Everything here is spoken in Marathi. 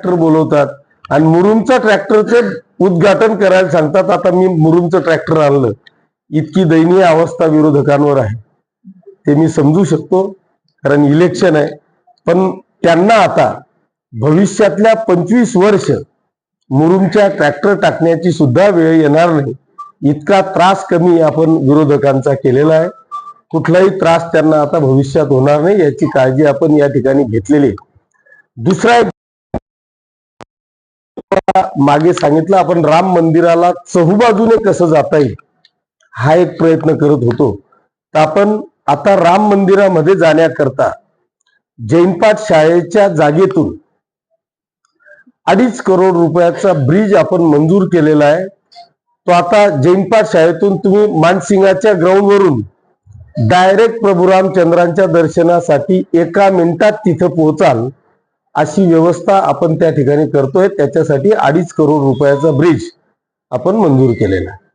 ट्रॅक्टर बोलवतात. आणि मुरुमचा ट्रॅक्टरचं उद्घाटन करायला सांगतात आता मी मुरुमचं ट्रॅक्टर आणलं. इतकी दयनीय अवस्था विरोधकांवर आहे. ते मी समजू शकतो कारण इलेक्शन आहे. पण त्यांना आता भविष्यातल्या पंचवीस वर्ष मुरुमच्या ट्रॅक्टर टाकण्याची सुद्धा वेळ येणार नाही. इतका त्रास कमी आपण विरोधकांचा केलेला आहे. कुठलाही त्रास त्यांना आता भविष्यात होणार नाही याची काळजी आपण या ठिकाणी घेतलेली आहे. दुसरा एक मागे सांगितलं आपण राम मंदिराला चहूबाजूने कसं जाता येईल हा एक प्रयत्न करत होतो. तर आपण आता राम मंदिरामध्ये जाण्याकरता जैनपाट शाळेच्या जागेतून अडीच करोड रुपयाचा ब्रिज आपण मंजूर केलेला आहे. तो आता जैनपाट शाळेतून तुम्ही मानसिंगाच्या ग्राउंडवरून डायरेक्ट प्रभू रामचंद्रांच्या दर्शनासाठी एका मिनिटात तिथं पोहोचाल. अशी व्यवस्था आपण त्या ठिकाणी करतोय त्याच्यासाठी अडीच करोड रुपयाचा ब्रिज आपण मंजूर केलेला आहे.